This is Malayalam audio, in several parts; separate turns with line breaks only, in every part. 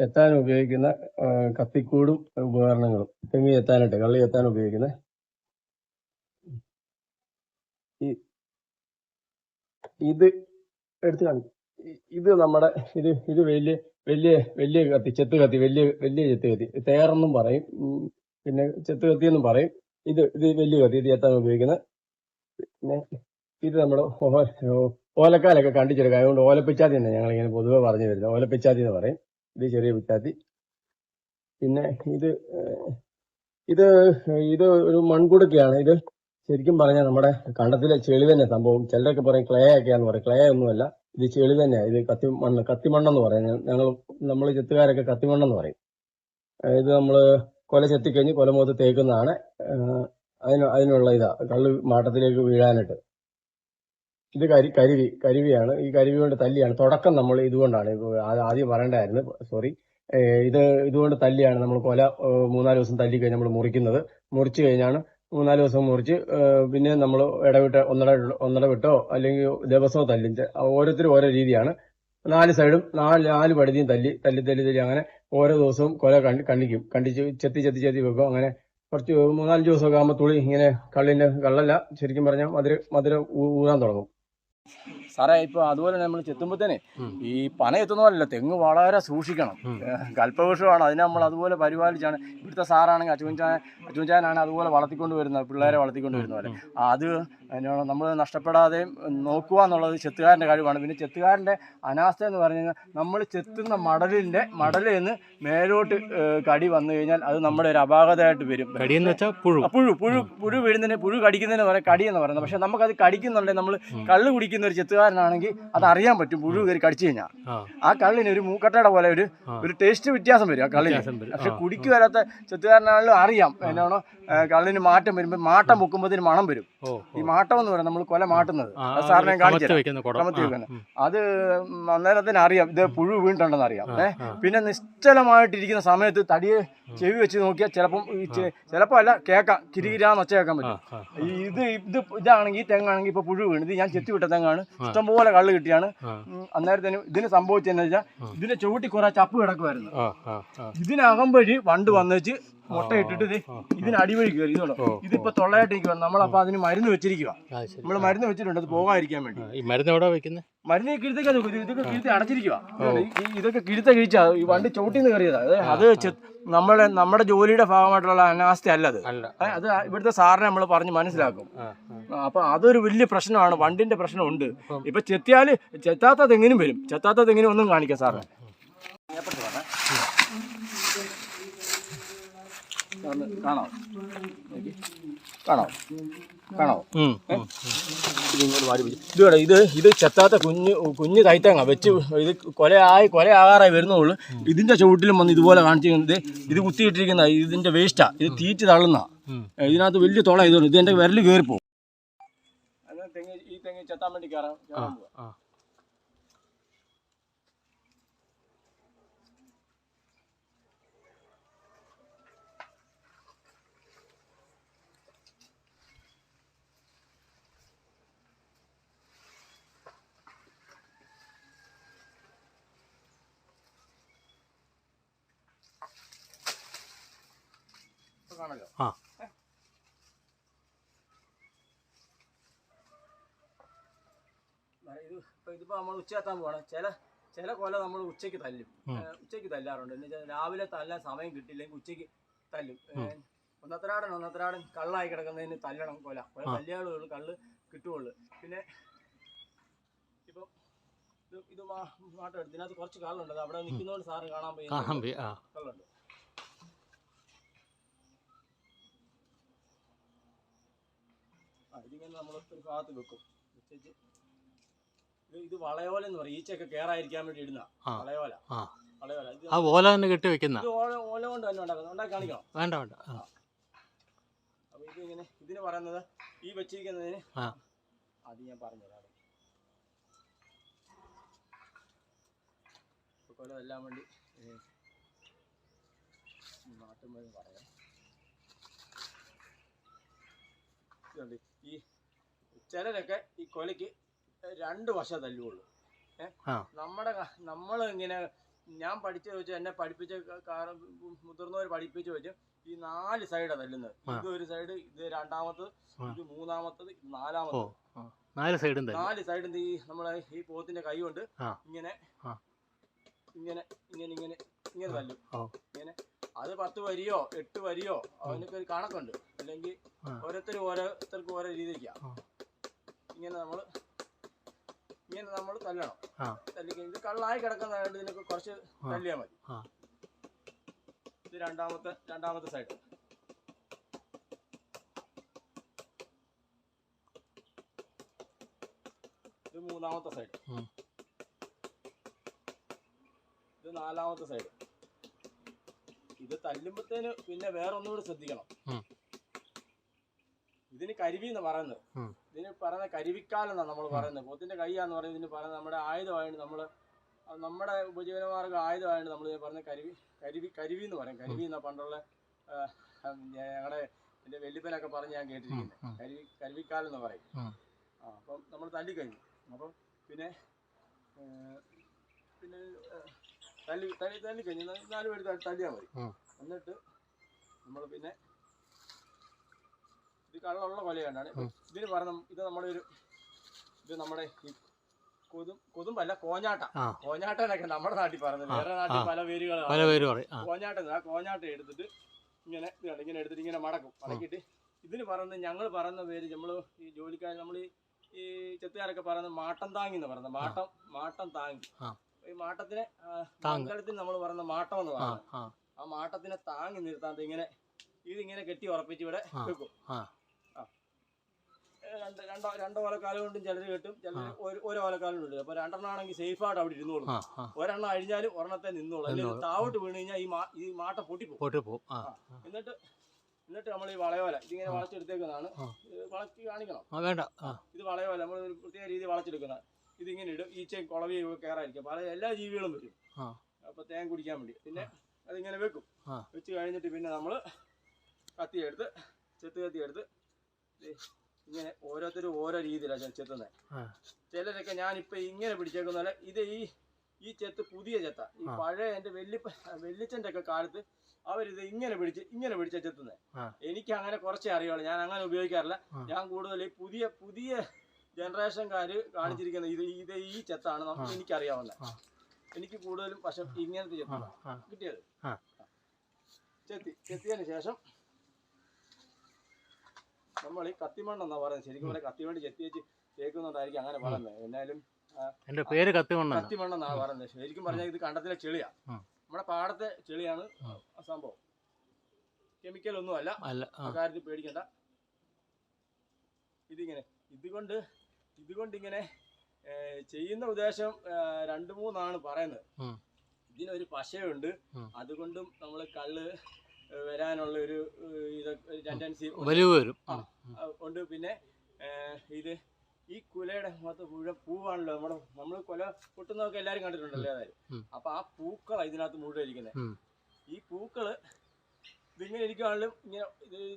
ചെത്താൻ ഉപയോഗിക്കുന്ന കത്തിക്കൂടും ഉപകരണങ്ങളും. തെങ്ങി എത്താനായിട്ട് കള്ളി എത്താൻ ഉപയോഗിക്കുന്ന ഇത് എടുത്തു കാണിക്കും. ഇത് നമ്മുടെ ഇത് ഇത് വലിയ വലിയ വലിയ കത്തി ചെത്ത് കത്തി വലിയ വലിയ ചെത്ത് കത്തി. തേറെന്നും പറയും. പിന്നെ ചെത്ത് കത്തി എന്നും പറയും. ഇത് ഇത് വലിയ കത്തി ഇത് എത്താൻ ഉപയോഗിക്കുന്ന പിന്നെ ഇത് നമ്മുടെ ഓലക്കാലൊക്കെ കണ്ടിച്ചെടുക്കുക അതുകൊണ്ട് ഓലപ്പിച്ചാതി തന്നെ ഞങ്ങളിങ്ങനെ പൊതുവെ പറഞ്ഞു വരുന്നത്. ഓലപ്പിച്ചാതി എന്ന് പറയും. ഇത് ചെറിയ പിച്ചാത്തി പിന്നെ ഇത് ഇത് ഇത് ഒരു മൺകുടുക്കയാണ്. ഇത് ശരിക്കും പറഞ്ഞാൽ നമ്മുടെ കണ്ടത്തിലെ ചെളി തന്നെ സംഭവം. ചിലരൊക്കെ പറയും ക്ലേ ഒക്കെയാന്ന് പറയും. ക്ലേ ഒന്നുമല്ല. ഇത് ചെളി തന്നെയാണ് ഇത് കത്തി മണ്ണ് കത്തിമണ്ണെന്ന് പറയും. ഞങ്ങൾ നമ്മൾ ചെത്തുകാരൊക്കെ കത്തിമണ്ണെന്ന് പറയും. ഇത് നമ്മൾ കൊല ചെത്തിക്കഴിഞ്ഞ് കൊലമുഖത്ത് തേക്കുന്നതാണ്. ഏഹ്, അതിന് അതിനുള്ള ഇതാ. കള്ള് മാട്ടത്തിലേക്ക് വീഴാനായിട്ട്. ഇത് കരി കരുവി കരുവിയാണ്. ഈ കരുവി കൊണ്ട് തല്ലിയാണ്. തുടക്കം നമ്മൾ ഇതുകൊണ്ടാണ്. ആദ്യം പറയണ്ടായിരുന്നു. സോറി ഇത് ഇതുകൊണ്ട് തല്ലിയാണ് നമ്മൾ കൊല മൂന്നാൽ ദിവസം തല്ലി കഴിഞ്ഞ് നമ്മൾ മുറിക്കുന്നത്. മുറിച്ച് കഴിഞ്ഞാണ് മൂന്നാൽ ദിവസം മുറിച്ച് പിന്നെ നമ്മൾ ഇടവിട്ട് ഒന്നട ഒന്നടവിട്ടോ അല്ലെങ്കിൽ ദിവസമോ തല്ലും. ഓരോരുത്തരും ഓരോ രീതിയാണ്. നാല് സൈഡും നാല് നാല് പടുതിയും തല്ലി തല്ലി തല്ലി തല്ലി അങ്ങനെ ഓരോ ദിവസവും കൊല കണ്ടി കണ്ടിക്കും. കണ്ടിച്ച് ചെത്തി ചെത്തി ചെത്തി വെക്കും. അങ്ങനെ കുറച്ച് മൂന്നാൽ ദിവസമൊക്കെ ആകുമ്പോൾ തുളി ഇങ്ങനെ കള്ളിന്റെ കള്ളല്ല ശരിക്കും പറഞ്ഞാൽ മധുര മധുര ഊരാൻ തുടങ്ങും. സാറേ ഇപ്പൊ അതുപോലെ നമ്മൾ ചെത്തുമ്പോഴത്തേനെ
ഉം.
ഈ പന എത്തുന്ന പോലല്ല തെങ്ങ് വളരെ സൂക്ഷിക്കണം. കൽപ്പവൃക്ഷമാണ്. അതിനെ നമ്മൾ അതുപോലെ പരിപാലിച്ചാണ്. ഇവിടുത്തെ സാറാണെങ്കിൽ അച്ചുവഞ്ചാൻ അച്ചുവഞ്ചാനാണ് അതുപോലെ വളർത്തിക്കൊണ്ട് വരുന്നത് പിള്ളേരെ വളർത്തിക്കൊണ്ട് വരുന്ന പോലെ അത് നമ്മൾ നഷ്ടപ്പെടാതെയും നോക്കുക എന്നുള്ളത് ചെത്തുകാരന്റെ കഴിവാണ്. പിന്നെ ചെത്തുകാരന്റെ അനാസ്ഥ എന്ന് പറഞ്ഞു കഴിഞ്ഞാൽ നമ്മൾ ചെത്തുന്ന മടലിന്റെ മടലിൽ നിന്ന് മേലോട്ട് കടി വന്നു കഴിഞ്ഞാൽ അത് നമ്മുടെ ഒരു അപാകതയായിട്ട് വരും.
കടിയെന്ന് വെച്ചാൽ പുഴു.
പുഴു പുഴു പുഴു വീഴുന്നതിന് പുഴു കടിക്കുന്നതിന് പറയാം കടി എന്ന് പറയുന്നത്. പക്ഷേ നമുക്കത് കടിക്കുന്നുണ്ടെങ്കിൽ നമ്മൾ കള്ള് കുടിക്കുന്ന ഒരു ചെത്തുകാരനാണെങ്കിൽ അത് അറിയാൻ പറ്റും പുഴു കയറി കടിച്ചു കഴിഞ്ഞാൽ.
ആ.
കള്ളിന് ഒരു മൂക്കട്ടയുടെ പോലെ ഒരു ഒരു ടേസ്റ്റ് വ്യത്യാസം വരും ആ കള്ളിന്. പക്ഷെ
ആ,
കുടിക്ക് വരാത്ത ചെത്തുകാരനാണെങ്കിലും അറിയാം. എന്നാണോ? കള്ളിന് മാറ്റം വരുമ്പോൾ മാട്ടം മുക്കുമ്പോഴത്തേന് മണം വരും.
ഈ
ഈ മാട്ടം എന്ന് പറയുന്നത് നമ്മൾ കൊല മാട്ടുന്നത്. സാറിനെ
കമത്തി
കാണിച്ചു
വെക്കുന്ന കുടം.
കമത്തി
ആ,
വെക്കുന്ന. അത് അന്നേരം അന്നേരത്തിന് അറിയാം. ഇത് പുഴു വീണിട്ടുണ്ടെന്ന് അറിയാം.
ഏഹ്
പിന്നെ നിശ്ചലമായിട്ടിരിക്കുന്ന സമയത്ത് തടിയെ ചെവി വെച്ച് നോക്കിയാൽ ചിലപ്പം ചിലപ്പോ അല്ല കേക്കാം കിരികിരാന്ന് ഒച്ച കേൾക്കാൻ പറ്റും. ഇത് ഇത് ഇതാണെങ്കിൽ തെങ്ങാണെങ്കിൽ ഇപ്പൊ പുഴു വീണ്. ഇത് ഞാൻ ചെത്തിവിട്ട തെങ്ങാണ്. ഇഷ്ടംപോലെ കള്ള് കിട്ടിയാണ്. അന്നേരത്തേനും ഇതിന് സംഭവിച്ചെന്ന് വെച്ചാൽ ഇതിന്റെ ചുവട്ടി കുറെ ചപ്പ് കിടക്കുമായിരുന്നു. ഇതിനകം വഴി വണ്ട് വന്നേച്ച് മുട്ട ഇട്ടിട്ട് ഇത് ഇതിന് അടിവഴി കയറി ഇതുണ്ടോ? ഇതിപ്പോ തൊള്ളയായിട്ടിരിക്കുക നമ്മളപ്പോ അതിന് മരുന്ന് വെച്ചിരിക്കുക നമ്മൾ മരുന്ന് വെച്ചിട്ടുണ്ട്. അത് പോകാതിരിക്കാൻ വേണ്ടി.
ഈ മരുന്ന് എവിടെ വെക്കുന്നത്
മരുന്ന് കിഴുത്തൊക്കെ ഇതൊക്കെ കിഴുത്തി അടച്ചിരിക്കുക ഇതൊക്കെ കിഴുത്ത കിഴിച്ച ഈ വണ്ടി ചോട്ടിന്ന് കയറിയതാ. അത് നമ്മളെ നമ്മുടെ ജോലിയുടെ ഭാഗമായിട്ടുള്ള അനാസ്ഥ അല്ല അത്. അത് ഇവിടുത്തെ സാറിനെ നമ്മൾ പറഞ്ഞ് മനസ്സിലാക്കും. അപ്പൊ അതൊരു വലിയ പ്രശ്നമാണ്. വണ്ടിന്റെ പ്രശ്നമുണ്ട്. ഇപ്പൊ ചെത്തിയാൽ ചെത്താത്ത തെങ്ങിനും വരും. ചെത്താത്ത തെങ്ങിനും ഒന്നും കാണിക്കാം സാറിന്. കാണാം. കാണാം? കാണാം. ഇത് ഇത് ഇത് ചെത്താത്ത കുഞ്ഞ് കുഞ്ഞ് കൈത്തങ്ങ വെച്ച് ഇത് കൊലയായി കൊലയാകാറായി വരുന്നുള്ളൂ. ഇതിന്റെ ചുവട്ടിലും വന്ന് ഇതുപോലെ കാണിച്ചിരിക്കുന്നത്. ഇത് കുത്തിയിട്ടിരിക്കുന്ന ഇതിന്റെ വേസ്റ്റാ ഇത് തീറ്റ് തള്ളുന്ന. ഇതിനകത്ത് വലിയ തുള ഇതുണ്ട് ഇത് എന്റെ വിരൽ കയറിപ്പോ ഈ തെങ്ങ് ചെത്താൻ വേണ്ടി കയറാൻ
ആ,
ഇത് ഇതിപ്പോ നമ്മൾ പോകണം ചില ചില കൊല നമ്മൾ ഉച്ചയ്ക്ക് തല്ലും. ഉച്ചയ്ക്ക് ഉച്ചയ്ക്ക് തല്ലാറുണ്ട്. എന്ന് വെച്ചാൽ രാവിലെ തല്ലാൻ സമയം കിട്ടില്ലെങ്കിൽ ഉച്ചയ്ക്ക് തല്ലും. ഒന്നത്തരാടൻ ഒന്നത്തരാടൻ കള്ളായി കിടക്കുന്നതിന് തല്ലണം കൊല. കൊല
ആ.
തല്ലിയാളുകൾ കള്ള് കിട്ടുകയുള്ളു പിന്നെ ഇപ്പൊ ഇത് ഇത് മാട്ടം എടുത്ത് ഇതിനകത്ത് കുറച്ച് കള്ളുണ്ട്. അവിടെ നിൽക്കുന്നതുകൊണ്ട് സാറ് കാണാൻ പോയി. കള്ളുണ്ട്. ഇതിങ്ങനെ നമ്മൾ ഒരു ഭാഗത്ത് വെക്കും. വെച്ചേച്ച് ഇത് വളയോല എന്ന് പറയും. ഈച്ചയൊക്കെ കേറായിരിക്കാൻ വേണ്ടി ഇടുന്ന. വളയോല. വളയോല.
ആ ഓല തന്നെ കെട്ടി വെക്കുന്ന.
ഓല കൊണ്ട് തന്നെ ഉണ്ടാക്കുന്നത് ഉണ്ടാക്കി കാണിക്കണം.
വേണ്ട വേണ്ട.
അപ്പൊ ഇത് ഇങ്ങനെ ഇതിന് പറയുന്നത് ഈ വെച്ചിരിക്കുന്നതിന്. അത് ഞാൻ പറഞ്ഞതാണ് കൊല എല്ലാം വേണ്ടി ഏ, നാട്ടും പറയാം. ഇതുണ്ട്. ഈ ചിലരൊക്കെ ഈ കൊലയ്ക്ക് രണ്ട് വർഷം തല്ലുള്ളൂ. നമ്മുടെ നമ്മൾ ഇങ്ങനെ ഞാൻ പഠിച്ച വെച്ച് എന്നെ പഠിപ്പിച്ച മുതിർന്നവർ പഠിപ്പിച്ചു വെച്ച് ഈ നാല് സൈഡാണ് തല്ലുന്നത്. ഇത് ഒരു സൈഡ് ഇത് രണ്ടാമത്തത്. ഇത് മൂന്നാമത്തത് ഇത് നാലാമത്തത്.
നാല് സൈഡും
നാല് സൈഡും ഈ നമ്മളെ ഈ പോത്തിന്റെ കൈ കൊണ്ട് ഇങ്ങനെ ഇങ്ങനെ ഇങ്ങനെ ഇങ്ങനെ ഇങ്ങനെ തല്ലും. ഇങ്ങനെ അത് പത്ത് വരിയോ എട്ട് വരിയോ അവനൊക്കെ ഒരു കണക്കുണ്ട്. അല്ലെങ്കിൽ
ഓരോരുത്തർ
ഓരോരുത്തരും ഓരോരുത്തർക്കും ഓരോ രീതിക്കാ ഇങ്ങനെ നമ്മൾ ഇങ്ങനെ നമ്മൾ തല്ലണം. തല്ലിക്കഴിഞ്ഞ് ഇത് കള്ളായി കിടക്കുന്നതായിട്ട് ഇതിനൊക്കെ കുറച്ച്. തല്ലിയാൽ മതി. ഇത് രണ്ടാമത്തെ രണ്ടാമത്തെ സൈഡ് ഇത് മൂന്നാമത്തെ സൈഡ് ഇത് നാലാമത്തെ സൈഡ് ഇത് തല്ലുമ്പത്തേന് പിന്നെ വേറെ ഒന്നുകൂടി ശ്രദ്ധിക്കണം. ഇതിന് കരിവി എന്ന് പറയുന്നത്. ഇതിന് പറയുന്ന കരിവിക്കാലെന്നാണ് നമ്മൾ പറയുന്നത്. പോത്തിന്റെ കൈയാന്ന് പറയുന്നത് ഇതിന് പറയുന്നത് നമ്മുടെ ആയുധമായിട്ട് നമ്മൾ നമ്മുടെ ഉപജീവനമാർഗ ആയുധമായിട്ട് നമ്മൾ പറയുന്ന കരിവി കരിവി കരിവി എന്ന് പറയും. കരിവി എന്നാ പണ്ടുള്ള ഞങ്ങളുടെ എന്റെ വെല്ലുപ്പനൊക്കെ പറഞ്ഞ് ഞാൻ കേട്ടിരിക്കുന്നത് കരുവി കരുവിക്കാലം എന്ന്
പറയും.
ആ അപ്പം നമ്മൾ തല്ലിക്കഴിഞ്ഞു. അപ്പം പിന്നെ പിന്നെ തല്ലി തല്ലി തല്ലിക്കഴിഞ്ഞു ന- നാല് പേര് തല്ലിയാൽ മതി. എന്നിട്ട് നമ്മൾ പിന്നെ ഇത് കള്ളുള്ള കൊല
കണ്ടാണ്
ഇതിന് പറഞ്ഞ ഇത് നമ്മുടെ ഒരു ഇത് നമ്മുടെ ഈ കൊതും കൊതുമ്പല്ല കോഞ്ഞാട്ട. കോഞ്ഞാട്ടനൊക്കെ നമ്മുടെ നാട്ടിൽ
പറഞ്ഞത്.
വേറെ നാട്ടിൽ. പല പേരുകളാണ്.
പല പേര് പറയും
കോഞ്ഞാട്ടം ആ കോഞ്ഞാട്ടം എടുത്തിട്ട് ഇങ്ങനെ ഇങ്ങനെ എടുത്തിട്ട് ഇങ്ങനെ മടക്കും. മടക്കിയിട്ട് ഇതിന് പറയുന്നത് ഞങ്ങൾ പറയുന്ന പേര് നമ്മൾ ഈ ജോലിക്കാർ നമ്മൾ ഈ ചെത്തുകാരൊക്കെ പറയുന്നത് മാട്ടം താങ്ങി എന്ന് പറയുന്നത്. മാട്ടം മാട്ടം താങ്ങി. ഈ മാട്ടത്തിനെ മംഗളത്തിൽ നമ്മൾ പറയുന്ന മാട്ടം എന്ന് പറയുന്നത്
ആ.
മാട്ടത്തിനെ താങ്ങി നിർത്താൻ ഇങ്ങനെ ഇതിങ്ങനെ കെട്ടി ഉറപ്പിച്ച് ഇവിടെ വെക്കും. രണ്ട് രണ്ടോ രണ്ടോ ഓലക്കാലം കൊണ്ടും ചിലർ കെട്ടും ചിലർ ഒരു ഒരു ഓലക്കാലം കൊണ്ടും അപ്പൊ സേഫ് ആയിട്ട് അവിടെ ഇരുന്നോളും. ഒരെണ്ണം അഴിഞ്ഞാലും ഒരെണ്ണത്തെ നിന്നോളും. അല്ലെങ്കിൽ. താവോട്ട് വീണ് കഴിഞ്ഞാൽ ഈ മാ ഈ മാട്ട പൊട്ടിപ്പോകും എന്നിട്ട് എന്നിട്ട് നമ്മൾ ഈ വളയോല ഇതിങ്ങനെ. വളച്ചെടുത്തേക്കുന്നതാണ്. വളച്ച് കാണിക്കണം.
വേണ്ട.
ഇത് വളയോല. നമ്മൾ പ്രത്യേക രീതി വളച്ചെടുക്കുന്ന ഇതിങ്ങനെ ഇടും. ഈച്ചയും കുളവിയും ഒക്കെ കയറായിരിക്കും പല എല്ലാ ജീവികളും വരും. അപ്പൊ തേൻ കുടിക്കാൻ വേണ്ടി. പിന്നെ അതിങ്ങനെ വെക്കും. വെച്ച് കഴിഞ്ഞിട്ട് പിന്നെ നമ്മൾ കത്തിയെടുത്ത് ചെത്ത് കത്തിയെടുത്ത് ഇങ്ങനെ ഓരോരുത്തരും ഓരോ രീതിയിലാണ് ചെത്തുന്നത്. ചിലരൊക്കെ ഞാനിപ്പോ ഇങ്ങനെ പിടിച്ചേക്കുന്ന ഇത് ഈ ഈ ചെത്ത് പുതിയ ചെത്ത. ഈ. പഴയ എന്റെ വെല്ലിപ്പ വെല്ലിച്ചന്റെ ഒക്കെ കാലത്ത് അവരിത് ഇങ്ങനെ പിടിച്ച് ഇങ്ങനെ പിടിച്ച ചെത്തുന്നത്. എനിക്ക് അങ്ങനെ കുറച്ചേ അറിയുള്ളൂ. ഞാൻ അങ്ങനെ ഉപയോഗിക്കാറില്ല. ഞാൻ കൂടുതൽ ഈ പുതിയ പുതിയ ജനറേഷൻകാര് കാണിച്ചിരിക്കുന്ന ഇത് ഇത് ഈ ചെത്താണ് നമുക്ക്. എനിക്കറിയാവുന്നത് എനിക്ക് കൂടുതലും പക്ഷെ ഇങ്ങനത്തെ ചെത്താണ്. കിട്ടിയത്. ചെത്തി ചെത്തിയതിന് ശേഷം നമ്മൾ ഈ കത്തിമണ്ണെന്നാ പറയുന്നത്. ശരിക്കും പറഞ്ഞാൽ കത്തിമണ്ണ് ചെത്തി വെച്ച് തേക്കുന്നുണ്ടായിരിക്കും അങ്ങനെ പറയുന്നത്. എന്നാലും
എന്റെ പേര് കത്തിമണ്ണ
കത്തിമണ്ണെന്നാണ് പറയുന്നത്. ശരിക്കും പറഞ്ഞാൽ ഇത് കണ്ടത്തിലെ ചെളിയാ. നമ്മുടെ പാടത്തെ ചെളിയാണ് സംഭവം. കെമിക്കൽ ഒന്നും അല്ല കാര്യത്തിൽ പേടിക്കണ്ട. ഇതിങ്ങനെ ഇതുകൊണ്ട് ഇതുകൊണ്ട് ഇങ്ങനെ ചെയ്യുന്ന ഉദ്ദേശം രണ്ടു മൂന്നാണ് പറയുന്നത്. ഇതിനൊരു പശയുണ്ട്. അതുകൊണ്ടും നമ്മൾ കള്ള് വരാനുള്ള ഒരു ഇതൊക്കെ ടെൻഡൻസി ഉണ്ട്. പിന്നെ ഇത് ഈ കുലയുടെ മൊത്തം മുഴുവൻ പൂവാണല്ലോ നമ്മുടെ നമ്മൾ കൊല പൊട്ടുന്നതൊക്കെ എല്ലാവരും കണ്ടിട്ടുണ്ടല്ലോ
ഏതായാലും.
അപ്പൊ ആ പൂക്കളാണ് ഇതിനകത്ത് മുഴുവൻ ഇരിക്കുന്നത് ഈ പൂക്കൾ ഇതിങ്ങനെ ഇരിക്കുവാണെങ്കിലും ഇങ്ങനെ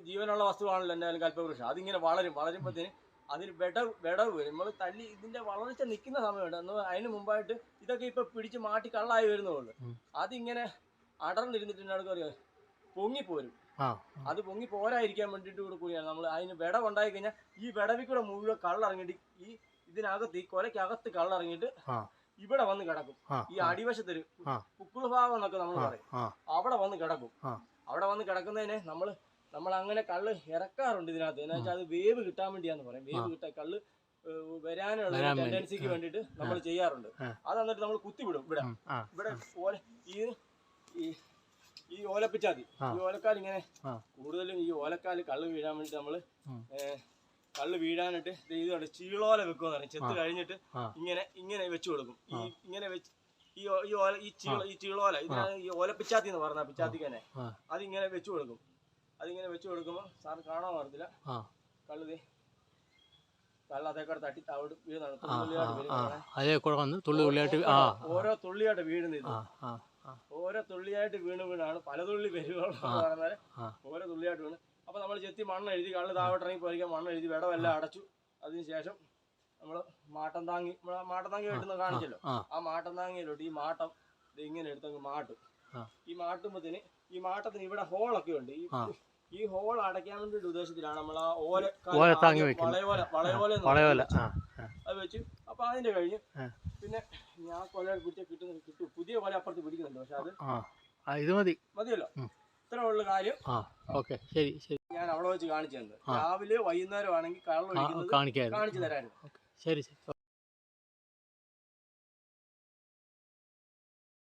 ജീവനുള്ള വസ്തുവാണല്ലോ എന്തായാലും കൽപ്പവൃക്ഷം. അതിങ്ങനെ വളരും. വളരുമ്പോഴത്തേന് അതിന് വിടവ് വിടവ് വരും. നമ്മൾ തല്ലി ഇതിന്റെ വളർച്ച നിൽക്കുന്ന സമയമുണ്ട്. എന്നാൽ അതിന് മുമ്പായിട്ട് ഇതൊക്കെ ഇപ്പൊ പിടിച്ച് മാറ്റി കള്ളായി വരുന്നുള്ളൂ. അതിങ്ങനെ അടർന്നിരുന്നിട്ട് അറിയാം. പൊങ്ങിപ്പോരും.
ആ.
അത് പൊങ്ങി പോരായിരിക്കാൻ വേണ്ടിയിട്ട് കൂടെ കൂടിയാണ്. നമ്മൾ അതിന് വിടവ് ഉണ്ടായി കഴിഞ്ഞാൽ ഈ വിടവിൽ കൂടെ മുഴുവൻ കള്ളിറങ്ങിയിട്ട് ഈ ഇതിനകത്ത് ഈ കൊലക്കകത്ത് കള്ളിറങ്ങിയിട്ട്. ഇവിടെ വന്ന് കിടക്കും. ഈ അടിവശത്തൊരു
ആ.
പുക്കിൾ ഭാഗം എന്നൊക്കെ നമ്മൾ പറയും. അവിടെ വന്ന് കിടക്കും. അവിടെ വന്ന് കിടക്കുന്നതിന് നമ്മൾ നമ്മൾ അങ്ങനെ കള്ള് ഇറക്കാറുണ്ട് ഇതിനകത്ത്. എന്ന് വെച്ചാൽ അത് വേവ് കിട്ടാൻ വേണ്ടിയാന്ന് പറയും. വേവ്. കിട്ടാൻ കള്ള് വരാനുള്ള ടെൻഡൻസിക്ക്
വേണ്ടിട്ട്
വേണ്ടിയിട്ട് നമ്മൾ ചെയ്യാറുണ്ട്. അത് എന്നിട്ട് നമ്മൾ കുത്തിവിടും ഇവിടെ. ഇവിടെ ഓല ഈ ഈ ഓലപ്പിച്ചാതി ഈ ഓലക്കാൽ ഇങ്ങനെ. കൂടുതലും ഈ ഓലക്കാൽ കള്ള് വീഴാൻ വേണ്ടി നമ്മൾ കള്ള് വീഴാനിട്ട് ഇതുകൊണ്ട് ഇത് കണ്ടോ ചീളോല വെക്കുമെന്ന് പറയും. ചെത്ത് കഴിഞ്ഞിട്ട് ഇങ്ങനെ ഇങ്ങനെ വെച്ചു കൊടുക്കും. ഈ ഇങ്ങനെ വെച്ച് ഈ ഈ ഓല ഈ ചീള ഈ ചീളോല ഇതിനാണ് ഈ ഓലപ്പിച്ചാത്തി എന്ന് പറഞ്ഞ പിച്ചാത്തിക്ക് തന്നെ അതിങ്ങനെ വെച്ചു കൊടുക്കും. അതിങ്ങനെ വെച്ചു കൊടുക്കുമ്പോൾ സാർ കാണാൻ പാടത്തില്ല
ആ.
കള്ള് ദേ. കള്ള് അതേക്കൂടെ തട്ടി അവിടെ വീഴുന്നതാണ്
ആ
തുള്ളിയായിട്ട് വീഴും
ആ.
കാണാൻ.
അതേ കൂടെ വന്ന് തുള്ളി തുള്ളിയായിട്ട് ആ.
ഓരോ തുള്ളിയായിട്ട് വീഴുന്നത് ഓരോ തുള്ളിയായിട്ട് വീണ് വീണാണ് പല തുള്ളി. പറയുന്നത്
ആ.
ഓരോ തുള്ളിയായിട്ട് വീണ്. അപ്പൊ നമ്മൾ ചെത്തി മണ്ണ് എഴുതി കള്ള് താവട്ട് ഇറങ്ങി പോയിരിക്കാൻ മണ്ണ് എഴുതി വിടവെല്ലാം അടച്ചു. അതിനുശേഷം നമ്മൾ മാട്ടം താങ്ങി മാട്ടം താങ്ങി കിട്ടുന്ന കാണിച്ചല്ലോ.
ആ.
മാട്ടം താങ്ങിയിലോട്ട് ഈ മാട്ടം ഇങ്ങനെ എടുത്തങ്ങ് മാട്ടും. ഈ മാട്ടുമ്പത്തിന് ഈ മാട്ടത്തിന് ഇവിടെ ഹോളൊക്കെ ഉണ്ട്. ഈ. ഈ ഹോൾ അടയ്ക്കാൻ വേണ്ടിയിട്ട് ഉദ്ദേശത്തിലാണ് നമ്മൾ ആ ഓല
ഓല താങ്ങി വെക്കുന്നത്.
വളയോല വളയോല. അത് വെച്ചു അപ്പൊ അതിന്റെ കഴിഞ്ഞ് പിന്നെ ഞാൻ കൊല പിടിച്ച കിട്ടുന്ന കിട്ടും പുതിയ കൊല അപ്പുറത്ത് പിടിക്കുന്നുണ്ട്. പക്ഷെ അത്
ഇത് മതി.
മതിയല്ലോ. ഇത്ര ഉള്ള കാര്യം.
ഓക്കെ ശരി ശരി.
ഞാൻ അവിടെ വെച്ച് കാണിച്ചു തന്നത് രാവിലെ വൈകുന്നേരം ആണെങ്കിൽ കള്ള കാണിച്ചു തരായിരുന്നു
ശരി ശരി.